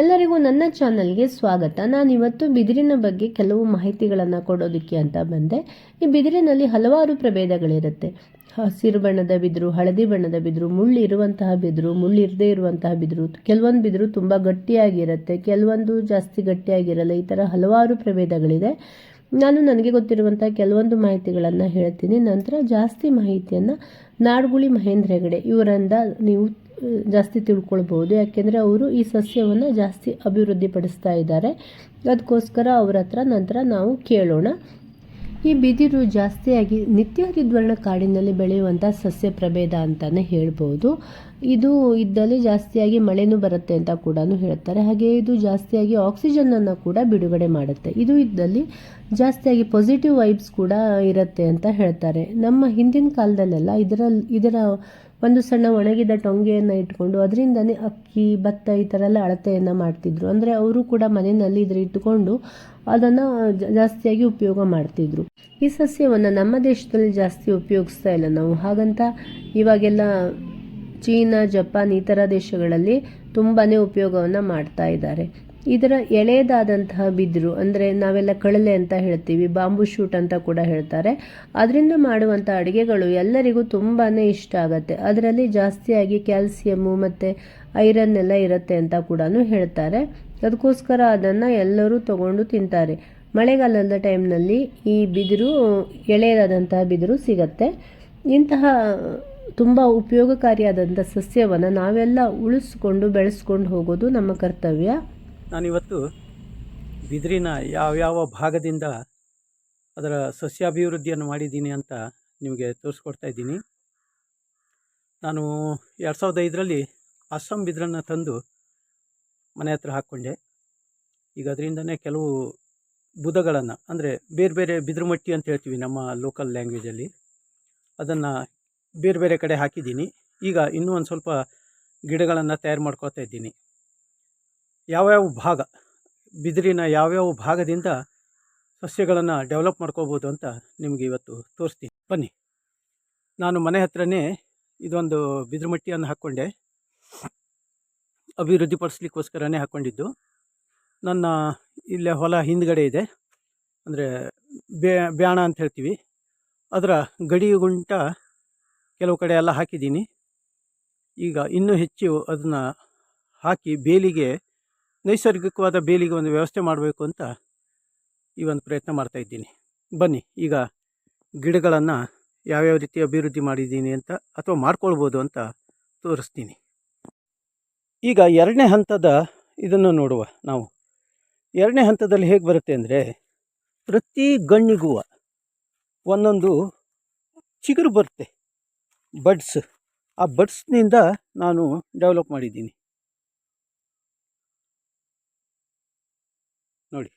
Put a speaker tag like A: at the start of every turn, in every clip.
A: ಎಲ್ಲರಿಗೂ ನನ್ನ ಚಾನಲ್ಗೆ ಸ್ವಾಗತ. ನಾನಿವತ್ತು ಬಿದಿರಿನ ಬಗ್ಗೆ ಕೆಲವು ಮಾಹಿತಿಗಳನ್ನು ಕೊಡೋದಕ್ಕೆ ಅಂತ ಬಂದೆ. ಈ ಬಿದಿರಿನಲ್ಲಿ ಹಲವಾರು ಪ್ರಭೇದಗಳಿರುತ್ತೆ. ಹಸಿರು ಬಣ್ಣದ ಬಿದಿರು, ಹಳದಿ ಬಣ್ಣದ ಬಿದಿರು, ಮುಳ್ಳು ಇರುವಂತಹ ಬಿದಿರು, ಮುಳ್ಳು ಇರದೇ ಇರುವಂತಹ ಬಿದಿರು, ಕೆಲವೊಂದು ಬಿದಿರು ತುಂಬ ಗಟ್ಟಿಯಾಗಿರುತ್ತೆ, ಕೆಲವೊಂದು ಜಾಸ್ತಿ ಗಟ್ಟಿಯಾಗಿರಲ್ಲ, ಈ ಥರ ಹಲವಾರು ಪ್ರಭೇದಗಳಿದೆ. ನಾನು ನನಗೆ ಗೊತ್ತಿರುವಂಥ ಕೆಲವೊಂದು ಮಾಹಿತಿಗಳನ್ನು ಹೇಳ್ತೀನಿ. ನಂತರ ಜಾಸ್ತಿ ಮಾಹಿತಿಯನ್ನು ನಾಡ್ಗುಳಿ ಮಹೇಂದ್ರ ಹೆಗಡೆ, ಇವರಿಂದ ನೀವು ಜಾಸ್ತಿ ತಿಳ್ಕೊಳ್ಬೋದು. ಯಾಕೆಂದರೆ ಅವರು ಈ ಸಸ್ಯವನ್ನು ಜಾಸ್ತಿ ಅಭಿವೃದ್ಧಿಪಡಿಸ್ತಾ ಇದ್ದಾರೆ. ಅದಕ್ಕೋಸ್ಕರ ಅವರ ಹತ್ರ ನಂತರ ನಾವು ಕೇಳೋಣ. ಈ ಬಿದಿರು ಜಾಸ್ತಿಯಾಗಿ ನಿತ್ಯ ಹರಿದ್ವರ್ಣ ಕಾಡಿನಲ್ಲಿ ಬೆಳೆಯುವಂಥ ಸಸ್ಯ ಪ್ರಭೇದ ಅಂತಲೇ ಹೇಳ್ಬೋದು. ಇದು ಇದ್ದಲ್ಲಿ ಜಾಸ್ತಿಯಾಗಿ ಮಳೆನೂ ಬರುತ್ತೆ ಅಂತ ಕೂಡ ಹೇಳ್ತಾರೆ. ಹಾಗೆ ಇದು ಜಾಸ್ತಿಯಾಗಿ ಆಕ್ಸಿಜನನ್ನು ಕೂಡ ಬಿಡುಗಡೆ ಮಾಡುತ್ತೆ. ಇದು ಇದ್ದಲ್ಲಿ ಜಾಸ್ತಿಯಾಗಿ ಪಾಸಿಟಿವ್ ವೈಬ್ಸ್ ಕೂಡ ಇರುತ್ತೆ ಅಂತ ಹೇಳ್ತಾರೆ. ನಮ್ಮ ಹಿಂದಿನ ಕಾಲದಲ್ಲೆಲ್ಲ ಇದರಲ್ಲಿ, ಇದರ ಒಂದು ಸಣ್ಣ ಒಣಗಿದ ಟೊಂಗೆಯನ್ನು ಇಟ್ಕೊಂಡು ಅದರಿಂದನೇ ಅಕ್ಕಿ, ಭತ್ತ ಈ ಥರ ಎಲ್ಲ ಅಳತೆಯನ್ನು ಮಾಡ್ತಿದ್ರು. ಅಂದರೆ ಅವರು ಕೂಡ ಮನೆಯಲ್ಲಿ ಇದ್ರ ಇಟ್ಟುಕೊಂಡು ಅದನ್ನು ಜಾಸ್ತಿಯಾಗಿ ಉಪಯೋಗ ಮಾಡ್ತಿದ್ರು. ಈ ಸಸ್ಯವನ್ನು ನಮ್ಮ ದೇಶದಲ್ಲಿ ಜಾಸ್ತಿ ಉಪಯೋಗಿಸ್ತಾ ಇಲ್ಲ ನಾವು. ಹಾಗಂತ ಇವಾಗೆಲ್ಲ ಚೀನಾ, ಜಪಾನ್ ಈ ಥರ ದೇಶಗಳಲ್ಲಿ ತುಂಬಾ ಉಪಯೋಗವನ್ನು ಮಾಡ್ತಾ ಇದ್ದಾರೆ. ಇದರ ಎಳೆಯದಾದಂತಹ ಬಿದಿರು, ಅಂದರೆ ನಾವೆಲ್ಲ ಕಳಲೆ ಅಂತ ಹೇಳ್ತೀವಿ, ಬಾಂಬು ಶೂಟ್ ಅಂತ ಕೂಡ ಹೇಳ್ತಾರೆ. ಅದರಿಂದ ಮಾಡುವಂಥ ಅಡುಗೆಗಳು ಎಲ್ಲರಿಗೂ ತುಂಬಾ ಇಷ್ಟ ಆಗುತ್ತೆ. ಅದರಲ್ಲಿ ಜಾಸ್ತಿಯಾಗಿ ಕ್ಯಾಲ್ಸಿಯಮ್ಮು ಮತ್ತು ಐರನ್ ಎಲ್ಲ ಇರುತ್ತೆ ಅಂತ ಕೂಡ ಹೇಳ್ತಾರೆ. ಅದಕ್ಕೋಸ್ಕರ ಅದನ್ನು ಎಲ್ಲರೂ ತಗೊಂಡು ತಿಂತಾರೆ. ಮಳೆಗಾಲದ ಟೈಮ್ನಲ್ಲಿ ಈ ಬಿದಿರು, ಎಳೆಯದಾದಂತಹ ಬಿದಿರು ಸಿಗತ್ತೆ. ಇಂತಹ ತುಂಬ ಉಪಯೋಗಕಾರಿಯಾದಂಥ ಸಸ್ಯವನ್ನು ನಾವೆಲ್ಲ ಉಳಿಸ್ಕೊಂಡು, ಬೆಳೆಸ್ಕೊಂಡು ಹೋಗೋದು ನಮ್ಮ ಕರ್ತವ್ಯ.
B: ನಾನಿವತ್ತು ಬಿದಿರಿನ ಯಾವ್ಯಾವ ಭಾಗದಿಂದ ಅದರ ಸಸ್ಯಾಭಿವೃದ್ಧಿಯನ್ನು ಮಾಡಿದ್ದೀನಿ ಅಂತ ನಿಮಗೆ ತೋರಿಸ್ಕೊಡ್ತಾ ಇದ್ದೀನಿ. ನಾನು ಎರಡು ಸಾವಿರದ ಐದರಲ್ಲಿ ಅಸ್ಸಾಂ ಬಿದಿರನ್ನು ತಂದು ಮನೆ ಹತ್ರ ಹಾಕ್ಕೊಂಡೆ. ಈಗ ಅದರಿಂದನೇ ಕೆಲವು ಬುಧಗಳನ್ನು, ಅಂದರೆ ಬೇರೆ ಬೇರೆ ಬಿದಿರುಮಟ್ಟಿ ಅಂತ ಹೇಳ್ತೀವಿ ನಮ್ಮ ಲೋಕಲ್ ಲ್ಯಾಂಗ್ವೇಜಲ್ಲಿ ಅದನ್ನು ಬೇರೆ ಬೇರೆ ಕಡೆ ಹಾಕಿದ್ದೀನಿ. ಈಗ ಇನ್ನೂ ಒಂದು ಸ್ವಲ್ಪ ಗಿಡಗಳನ್ನು ತಯಾರು ಮಾಡ್ಕೊಳ್ತಾ ಇದ್ದೀನಿ. ಯಾವ್ಯಾವ ಭಾಗ, ಬಿದಿರಿನ ಯಾವ್ಯಾವ ಭಾಗದಿಂದ ಸಸ್ಯಗಳನ್ನು ಡೆವಲಪ್ ಮಾಡ್ಕೋಬೋದು ಅಂತ ನಿಮಗೆ ಇವತ್ತು ತೋರಿಸ್ತೀನಿ. ಬನ್ನಿ. ನಾನು ಮನೆ ಹತ್ರನೇ ಇದೊಂದು ಬಿದಿರು ಮಟ್ಟಿಯನ್ನು ಹಾಕ್ಕೊಂಡೆ. ಅಭಿವೃದ್ಧಿಪಡಿಸ್ಲಿಕ್ಕೋಸ್ಕರನೇ ಹಾಕ್ಕೊಂಡಿದ್ದು. ನನ್ನ ಇಲ್ಲೇ ಹೊಲ ಹಿಂದ್ಗಡೆ ಇದೆ. ಅಂದರೆ ಬೇ, ಬ್ಯಾಣ ಅಂತ ಹೇಳ್ತೀವಿ. ಅದರ ಗಡಿ ಗುಂಟ ಕೆಲವು ಕಡೆ ಎಲ್ಲ ಹಾಕಿದ್ದೀನಿ. ಈಗ ಇನ್ನೂ ಹೆಚ್ಚು ಅದನ್ನು ಹಾಕಿ ಬೇಲಿಗೆ ನೈಸರ್ಗಿಕವಾದ ಬೇಲಿಗೆ ಒಂದು ವ್ಯವಸ್ಥೆ ಮಾಡಬೇಕು ಅಂತ ಈ ಒಂದು ಪ್ರಯತ್ನ ಮಾಡ್ತಾ ಇದ್ದೀನಿ. ಬನ್ನಿ, ಈಗ ಗಿಡಗಳನ್ನು ಯಾವ್ಯಾವ ರೀತಿ ಅಭಿವೃದ್ಧಿ ಮಾಡಿದ್ದೀನಿ ಅಂತ ಅಥವಾ ಮಾಡ್ಕೊಳ್ಬೋದು ಅಂತ ತೋರಿಸ್ತೀನಿ. ಈಗ ಎರಡನೇ ಹಂತದ ಇದನ್ನು ನೋಡುವ ನಾವು. ಎರಡನೇ ಹಂತದಲ್ಲಿ ಹೇಗೆ ಬರುತ್ತೆ ಅಂದರೆ ಪ್ರತಿ ಗಣ್ಣಿಗೂ ಒಂದೊಂದು ಚಿಗುರು ಬರುತ್ತೆ. ಬಡ್ಸ್. ಆ ಬಡ್ಸ್ನಿಂದ ನಾನು ಡೆವಲಪ್ ಮಾಡಿದ್ದೀನಿ. ನೋಡಿ.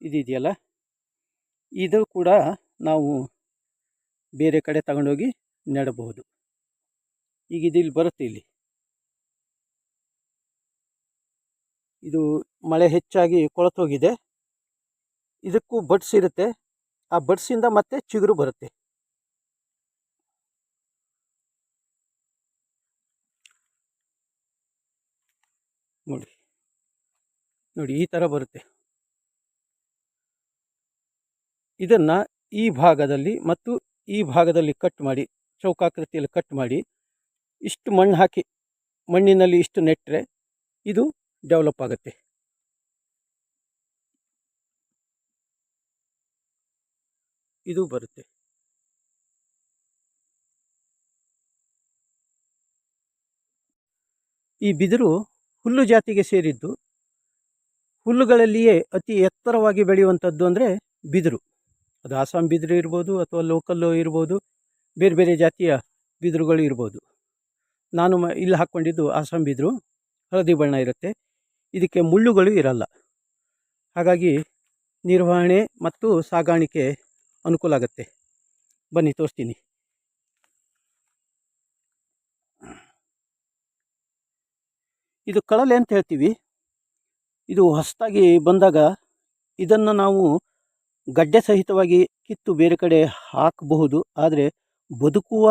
B: ಇದಿದೆಯಲ್ಲ? ಇದು ಕೂಡ ನಾವು ಬೇರೆ ಕಡೆ ತಗೊಂಡೋಗಿ ನೆಡಬಹುದು. ಈಗ ಇದು ಇಲ್ಲಿ ಬರುತ್ತೆ ಇಲ್ಲಿ. ಇದು ಮಳೆ ಹೆಚ್ಚಾಗಿ ಕೊಳತೋಗಿದೆ. ಇದಕ್ಕೂ ಬಡ್ಸ್ ಇರುತ್ತೆ. ಆ ಬಡ್ಸಿಂದ ಮತ್ತೆ ಚಿಗುರು ಬರುತ್ತೆ. ನೋಡಿ. ನೋಡಿ, ಈ ಥರ ಬರುತ್ತೆ. ಇದನ್ನು ಈ ಭಾಗದಲ್ಲಿ ಮತ್ತು ಈ ಭಾಗದಲ್ಲಿ ಕಟ್ ಮಾಡಿ, ಚೌಕಾಕೃತಿಯಲ್ಲಿ ಕಟ್ ಮಾಡಿ, ಇಷ್ಟು ಮಣ್ಣು ಹಾಕಿ, ಮಣ್ಣಿನಲ್ಲಿ ಇಷ್ಟು ನೆಟ್ಟರೆ ಇದು ಡೆವಲಪ್ ಆಗುತ್ತೆ. ಇದು ಬರುತ್ತೆ. ಈ ಬಿದಿರು ಹುಲ್ಲು ಜಾತಿಗೆ ಸೇರಿದ್ದು ಹುಲ್ಲುಗಳಲ್ಲಿಯೇ ಅತಿ ಎತ್ತರವಾಗಿ ಬೆಳೆಯುವಂಥದ್ದು ಅಂದರೆ ಬಿದಿರು. ಅದು ಆಸಾಮ್ ಬಿದಿರು ಇರ್ಬೋದು ಅಥವಾ ಲೋಕಲ್ಲು ಇರ್ಬೋದು, ಬೇರೆ ಬೇರೆ ಜಾತಿಯ ಬಿದಿರುಗಳು ಇರ್ಬೋದು. ನಾನು ಇಲ್ಲಿ ಹಾಕ್ಕೊಂಡಿದ್ದು ಆಸಾಮ್ ಬಿದಿರು, ಹಳದಿ ಬಣ್ಣ ಇರುತ್ತೆ. ಇದಕ್ಕೆ ಮುಳ್ಳುಗಳು ಇರಲ್ಲ. ಹಾಗಾಗಿ ನಿರ್ವಹಣೆ ಮತ್ತು ಸಾಗಾಣಿಕೆ ಅನುಕೂಲ ಆಗುತ್ತೆ. ಬನ್ನಿ, ತೋರಿಸ್ತೀನಿ. ಇದು ಕಳಲೆ ಅಂತ ಹೇಳ್ತೀವಿ. ಇದು ಹೊಸದಾಗಿ ಬಂದಾಗ ಇದನ್ನು ನಾವು ಗಡ್ಡೆ ಸಹಿತವಾಗಿ ಕಿತ್ತು ಬೇರೆ ಕಡೆ ಹಾಕಬಹುದು. ಆದರೆ ಬದುಕುವ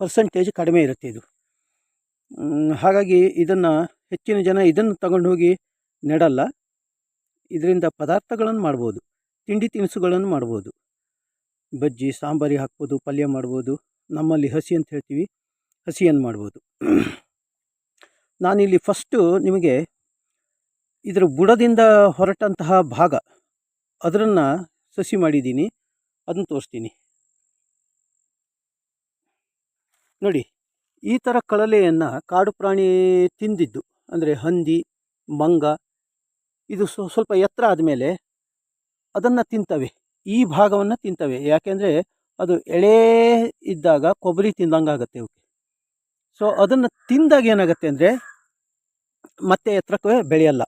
B: ಪರ್ಸೆಂಟೇಜ್ ಕಡಿಮೆ ಇರುತ್ತೆ ಇದು. ಹಾಗಾಗಿ ಇದನ್ನು ಹೆಚ್ಚಿನ ಜನ ಇದನ್ನು ತಗೊಂಡು ಹೋಗಿ ನೆಡಲ್ಲ. ಇದರಿಂದ ಪದಾರ್ಥಗಳನ್ನು ಮಾಡ್ಬೋದು. ತಿಂಡಿ ತಿನಿಸುಗಳನ್ನು ಮಾಡ್ಬೋದು. ಬಜ್ಜಿ, ಸಾಂಬಾರಿ ಹಾಕ್ಬೋದು, ಪಲ್ಯ ಮಾಡ್ಬೋದು. ನಮ್ಮಲ್ಲಿ ಹಸಿ ಅಂತ ಹೇಳ್ತೀವಿ. ಹಸಿಯನ್ನು ಮಾಡ್ಬೋದು. ನಾನಿಲ್ಲಿ ಫಸ್ಟು ನಿಮಗೆ ಇದರ ಬುಡದಿಂದ ಹೊರಟಂತಹ ಭಾಗ. ಅದನ್ನು ಸಸಿ ಮಾಡಿದ್ದೀನಿ. ಅದನ್ನು ತೋರಿಸ್ತೀನಿ. ನೋಡಿ, ಈ ಥರ ಕಳಲೆಯನ್ನು ಕಾಡು ಪ್ರಾಣಿ ತಿಂದಿದ್ದು. ಅಂದರೆ ಹಂದಿ, ಮಂಗ, ಇದು ಸ್ವ- ಸ್ವಲ್ಪ ಎತ್ತರ ಆದಮೇಲೆ ಅದನ್ನು ತಿಂತವೆ. ಈ ಭಾಗವನ್ನು ತಿಂತವೆ. ಯಾಕೆಂದರೆ ಅದು ಎಳೆ ಇದ್ದಾಗ ಕೊಬ್ಬರಿ ತಿಂದಂಗೆ ಆಗುತ್ತೆ ಅವಕ್ಕೆ ಸೊ ಅದನ್ನು ತಿಂದಾಗ ಏನಾಗುತ್ತೆ ಅಂದರೆ ಮತ್ತೆ ಎತ್ತರಕ್ಕೆ ಬೆಳೆಯಲ್ಲ.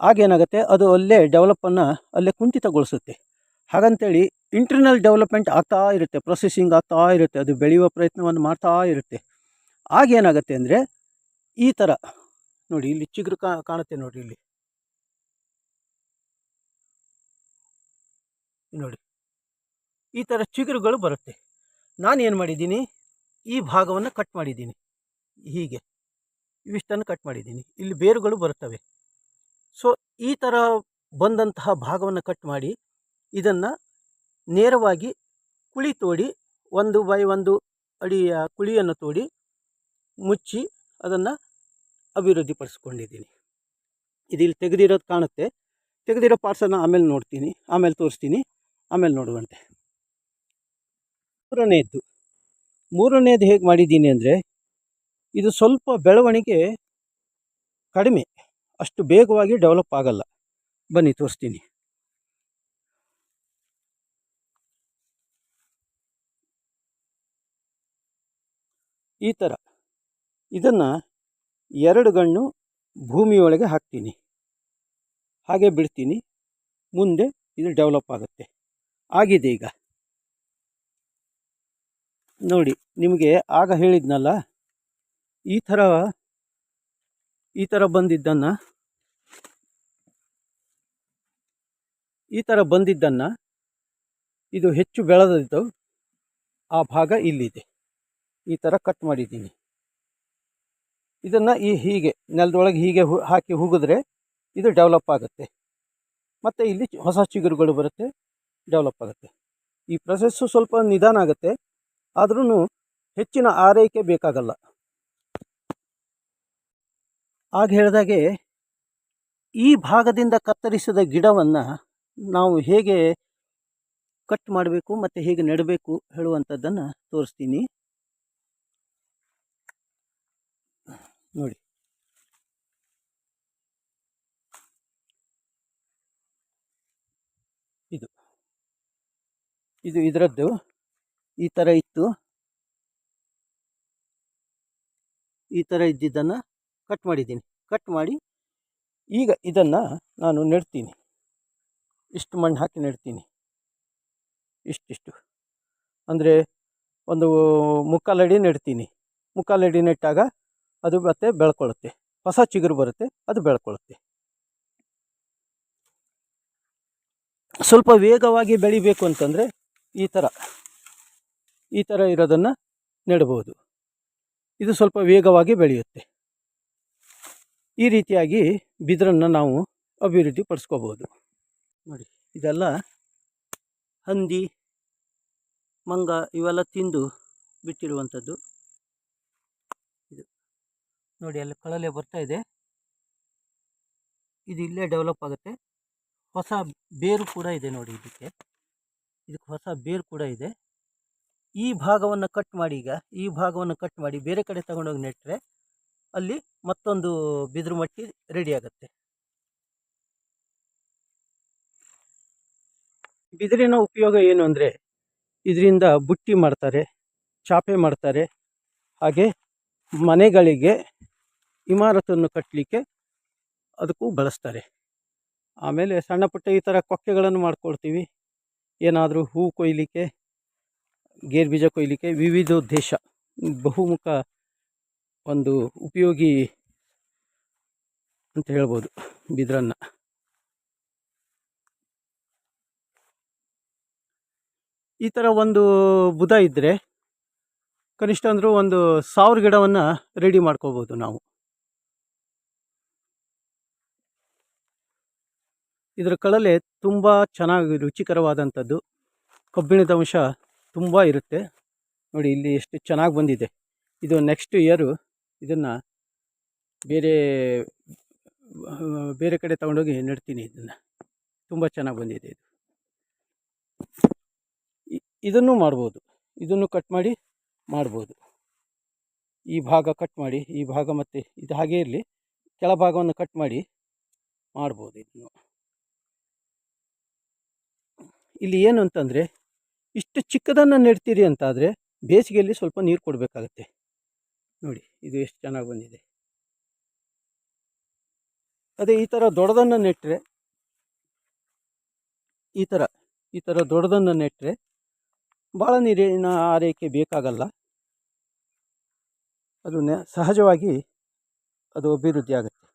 B: ಆಗೇನಾಗುತ್ತೆ? ಅದು ಅಲ್ಲೇ ಡೆವಲಪನ್ನು ಅಲ್ಲೇ ಕುಂಠಿತಗೊಳಿಸುತ್ತೆ. ಹಾಗಂತೇಳಿ ಇಂಟರ್ನಲ್ ಡೆವಲಪ್ಮೆಂಟ್ ಆಗ್ತಾ ಇರುತ್ತೆ ಪ್ರೊಸೆಸಿಂಗ್ ಆಗ್ತಾ ಇರುತ್ತೆ, ಅದು ಬೆಳೆಯುವ ಪ್ರಯತ್ನವನ್ನು ಮಾಡ್ತಾ ಇರುತ್ತೆ. ಆಗೇನಾಗುತ್ತೆ ಅಂದರೆ ಈ ಥರ ನೋಡಿ ಇಲ್ಲಿ ಚಿಗುರು ಕಾಣುತ್ತೆ ನೋಡಿ ಇಲ್ಲಿ. ನೋಡಿ, ಈ ಥರ ಚಿಗುರುಗಳು ಬರುತ್ತೆ. ನಾನೇನು ಮಾಡಿದ್ದೀನಿ? ಈ ಭಾಗವನ್ನು ಕಟ್ ಮಾಡಿದ್ದೀನಿ. ಹೀಗೆ, ಇವಿಷ್ಟನ್ನು ಕಟ್ ಮಾಡಿದ್ದೀನಿ. ಇಲ್ಲಿ ಬೇರುಗಳು ಬರುತ್ತವೆ. ಸೊ ಈ ಥರ ಬಂದಂತಹ ಭಾಗವನ್ನು ಕಟ್ ಮಾಡಿ, ಇದನ್ನು ನೇರವಾಗಿ ಕುಳಿ ತೋಡಿ, ಒಂದು ಬೈ ಒಂದು ಅಡಿಯ ಕುಳಿಯನ್ನು ತೋಡಿ ಮುಚ್ಚಿ ಅದನ್ನು ಅಭಿವೃದ್ಧಿಪಡಿಸ್ಕೊಂಡಿದ್ದೀನಿ. ಇದಿಲ್ಲಿ ತೆಗೆದಿರೋದು ಕಾಣುತ್ತೆ. ತೆಗೆದಿರೋ ಪಾರ್ಟ್ಸನ್ನು ಆಮೇಲೆ ನೋಡ್ತೀನಿ, ಆಮೇಲೆ ತೋರಿಸ್ತೀನಿ, ಆಮೇಲೆ ನೋಡುವಂತೆ. ಮೂರನೇದ್ದು, ಮೂರನೇದು ಹೇಗೆ ಮಾಡಿದ್ದೀನಿ ಅಂದರೆ, ಇದು ಸ್ವಲ್ಪ ಬೆಳವಣಿಗೆ ಕಡಿಮೆ. ಅಷ್ಟು ಬೇಗವಾಗಿ ಡೆವಲಪ್ ಆಗಲ್ಲ. ಬನ್ನಿ ತೋರಿಸ್ತೀನಿ. ಈ ಥರ ಇದನ್ನು ಎರಡು ಗಣ್ಣು ಭೂಮಿಯೊಳಗೆ ಹಾಕ್ತೀನಿ. ಹಾಗೆ ಬಿಡ್ತೀನಿ. ಮುಂದೆ ಇದು ಡೆವಲಪ್ ಆಗುತ್ತೆ. ಆಗಿದೆ ಈಗ. ನೋಡಿ, ನಿಮಗೆ ಆಗ ಹೇಳಿದ್ನಲ್ಲ, ಈ ಥರ ಈ ಥರ ಬಂದಿದ್ದನ್ನು, ಈ ಥರ ಬಂದಿದ್ದನ್ನು, ಇದು ಹೆಚ್ಚು ಬೆಳೆದಿದ್ದು ಆ ಭಾಗ ಇಲ್ಲಿದೆ. ಈ ಥರ ಕಟ್ ಮಾಡಿದ್ದೀನಿ. ಇದನ್ನು ಈ ಹೀಗೆ, ನೆಲದೊಳಗೆ ಹೀಗೆ ಹಾಕಿ ಹುಗಿದ್ರೆ ಇದು ಡೆವಲಪ್ ಆಗುತ್ತೆ. ಮತ್ತು ಇಲ್ಲಿ ಹೊಸ ಚಿಗುರುಗಳು ಬರುತ್ತೆ ಡೆವಲಪ್ ಆಗುತ್ತೆ. ಈ ಪ್ರೊಸೆಸ್ಸು ಸ್ವಲ್ಪ ನಿಧಾನ ಆಗುತ್ತೆ ಆದ್ರೂ ಹೆಚ್ಚಿನ ಆರೈಕೆ ಬೇಕಾಗಲ್ಲ. ಆಗ ಹೇಳಿದಾಗೆ, ಈ ಭಾಗದಿಂದ ಕತ್ತರಿಸಿದ ಗಿಡವನ್ನು ನಾವು ಹೇಗೆ ಕಟ್ ಮಾಡಬೇಕು ಮತ್ತು ಹೇಗೆ ನೆಡಬೇಕು ಹೇಳುವಂಥದ್ದನ್ನು ತೋರಿಸ್ತೀನಿ. ನೋಡಿ. ಇದು. ಇದು ಇದರದ್ದು ಈ ಥರ ಇತ್ತು. ಈ ಥರ ಇದ್ದಿದ್ದನ್ನು ಕಟ್ ಮಾಡಿದ್ದೀನಿ. ಕಟ್ ಮಾಡಿ ಈಗ ಇದನ್ನು ನಾನು ನೆಡ್ತೀನಿ. ಇಷ್ಟು ಮಣ್ಣು ಹಾಕಿ ನೆಡ್ತೀನಿ. ಇಷ್ಟಿಷ್ಟು. ಅಂದರೆ ಒಂದು ಮುಕ್ಕಾಲಡಿ ನೆಡ್ತೀನಿ. ಮುಕ್ಕಾಲಡಿ ನೆಟ್ಟಾಗ ಅದು ಮತ್ತೆ ಬೆಳ್ಕೊಳ್ಳುತ್ತೆ ಹೊಸ ಚಿಗುರು ಬರುತ್ತೆ, ಅದು ಬೆಳ್ಕೊಳ್ಳುತ್ತೆ ಸ್ವಲ್ಪ ವೇಗವಾಗಿ ಬೆಳಿಬೇಕು ಅಂತಂದರೆ ಈ ಥರ ಈ ಥರ ಇರೋದನ್ನು ನೆಡ್ಬೋದು. ಇದು ಸ್ವಲ್ಪ ವೇಗವಾಗಿ ಬೆಳೆಯುತ್ತೆ. ಈ ರೀತಿಯಾಗಿ ಬಿದಿರನ್ನು ನಾವು ಅಭಿವೃದ್ಧಿ ಪಡಿಸ್ಕೋಬೋದು ನೋಡಿ, ಇದೆಲ್ಲ ಹಂದಿ, ಮಂಗ ಇವೆಲ್ಲ ತಿಂದು ಬಿಟ್ಟಿರುವಂಥದ್ದು. ಇದು ನೋಡಿ, ಅಲ್ಲಿ ಕಳಲೆ ಬರ್ತಾ ಇದೆ. ಇದು ಇಲ್ಲೇ ಡೆವಲಪ್ ಆಗುತ್ತೆ. ಹೊಸ ಬೇರು ಕೂಡ ಇದೆ ನೋಡಿ ಇದಕ್ಕೆ. ಇದಕ್ಕೆ ಹೊಸ ಬೇರು ಕೂಡ ಇದೆ. ಈ ಭಾಗವನ್ನು ಕಟ್ ಮಾಡಿ ಈಗ, ಈ ಭಾಗವನ್ನು ಕಟ್ ಮಾಡಿ ಬೇರೆ ಕಡೆ ತಗೊಂಡೋಗಿ ನೆಟ್ಟರೆ ಅಲ್ಲಿ ಮತ್ತೊಂದು ಬಿದಿರು ಮಟ್ಟಿ ರೆಡಿ ಆಗುತ್ತೆ. ಬಿದಿರಿನ ಉಪಯೋಗ ಏನು ಅಂದರೆ ಇದರಿಂದ ಬುಟ್ಟಿ ಮಾಡ್ತಾರೆ, ಚಾಪೆ ಮಾಡ್ತಾರೆ, ಹಾಗೆ ಮನೆಗಳಿಗೆ ಇಮಾರತನ್ನು ಕಟ್ಟಲಿಕ್ಕೆ ಅದಕ್ಕೂ ಬಳಸ್ತಾರೆ. ಆಮೇಲೆ ಸಣ್ಣ ಪುಟ್ಟ ಈ ಥರ ಕೊಕ್ಕೆಗಳನ್ನು ಮಾಡ್ಕೊಳ್ತೀವಿ. ಏನಾದರೂ ಹೂ ಕೊಯ್ಲಿಕ್ಕೆ ಗೇರು ಬೀಜ ಕೊಯ್ಲಿಕ್ಕೆ ವಿವಿಧೋದ್ದೇಶ, ಬಹುಮುಖ ಒಂದು ಉಪಯೋಗಿ ಅಂತ ಹೇಳ್ಬೋದು ಬಿದಿರನ್ನು. ಈ ಥರ ಒಂದು ಬುಧ ಇದ್ದರೆ ಕನಿಷ್ಠ ಅಂದರೂ ಒಂದು ಸಾವಿರ ಗಿಡವನ್ನು ರೆಡಿ ಮಾಡ್ಕೋಬೋದು ನಾವು. ಇದರ ಕಳಲೆ ತುಂಬ ಚೆನ್ನಾಗಿ ರುಚಿಕರವಾದಂಥದ್ದು. ಕಬ್ಬಿಣದ ಅಂಶ ತುಂಬ ಇರುತ್ತೆ. ನೋಡಿ, ಇಲ್ಲಿ ಎಷ್ಟು ಚೆನ್ನಾಗಿ ಬಂದಿದೆ. ಇದು ನೆಕ್ಸ್ಟ್ ಇಯರು ಇದನ್ನು ಬೇರೆ ಬೇರೆ ಕಡೆ ತೊಗೊಂಡೋಗಿ ನೆಡ್ತೀನಿ ಇದನ್ನು. ತುಂಬ ಚೆನ್ನಾಗಿ ಬಂದಿದೆ ಇದು. ಇದನ್ನು ಮಾಡ್ಬೋದು. ಇದನ್ನು ಕಟ್ ಮಾಡಿ ಮಾಡ್ಬೋದು. ಈ ಭಾಗ ಕಟ್ ಮಾಡಿ, ಈ ಭಾಗ ಮತ್ತು ಇದು ಹಾಗೇ ಇರಲಿ. ಕೆಳಭಾಗವನ್ನು ಕಟ್ ಮಾಡಿ ಮಾಡ್ಬೋದು ಇದನ್ನು. ಇಲ್ಲಿ ಏನು ಅಂತಂದರೆ, ಇಷ್ಟು ಚಿಕ್ಕದನ್ನು ನೆಡ್ತೀರಿ ಅಂತಾದರೆ ಬೇಸಿಗೆಯಲ್ಲಿ ಸ್ವಲ್ಪ ನೀರು ಕೊಡಬೇಕಾಗತ್ತೆ. ನೋಡಿ, ಇದು ಎಷ್ಟು ಚೆನ್ನಾಗಿ ಬಂದಿದೆ. ಅದೇ ಈ ಥರ ದೊಡ್ಡದನ್ನು ನೆಟ್ಟರೆ ಈ ಥರ ಈ ಥರ ದೊಡ್ಡದನ್ನು ನೆಟ್ಟರೆ ಭಾಳ ನೀರಿನ ಆರೈಕೆ ಬೇಕಾಗಲ್ಲ. ಅದು ಸಹಜವಾಗಿ ಅದು ಅಭಿವೃದ್ಧಿ ಆಗುತ್ತೆ.